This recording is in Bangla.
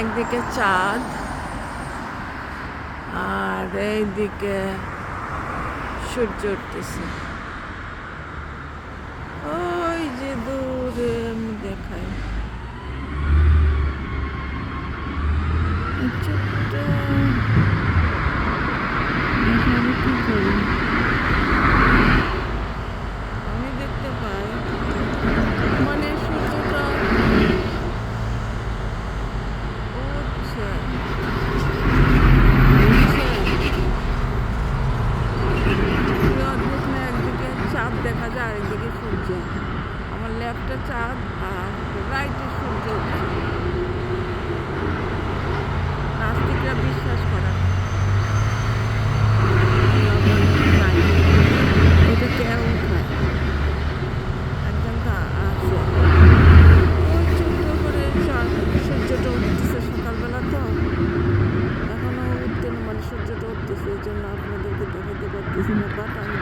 একদিকে চাঁদ আর এইদিকে সূর্য উঠতেছে। ওই যে দূরে আমি দেখাই। ছোট্ট কি করি আমি দেখতে পাই মানে সূর্যটা উঠছে দেখলে একদিকে চাঁদ দেখা যায় আরেকদিকে সূর্য। আমার লেফটে চাঁদ আর রাইটে সূর্য নাস্তিকরা বিশ্বাস করা। এটা কেউ খায় একজন তো আছে। ওই ছোট্ট করে সূর্যটা উঠতেছে সকালবেলা তো। এখনও উঠতে মানে সূর্যটা উঠতেছে, এই জন্য আপনাদেরকে দেখাতে পারতেছি না বাট আমি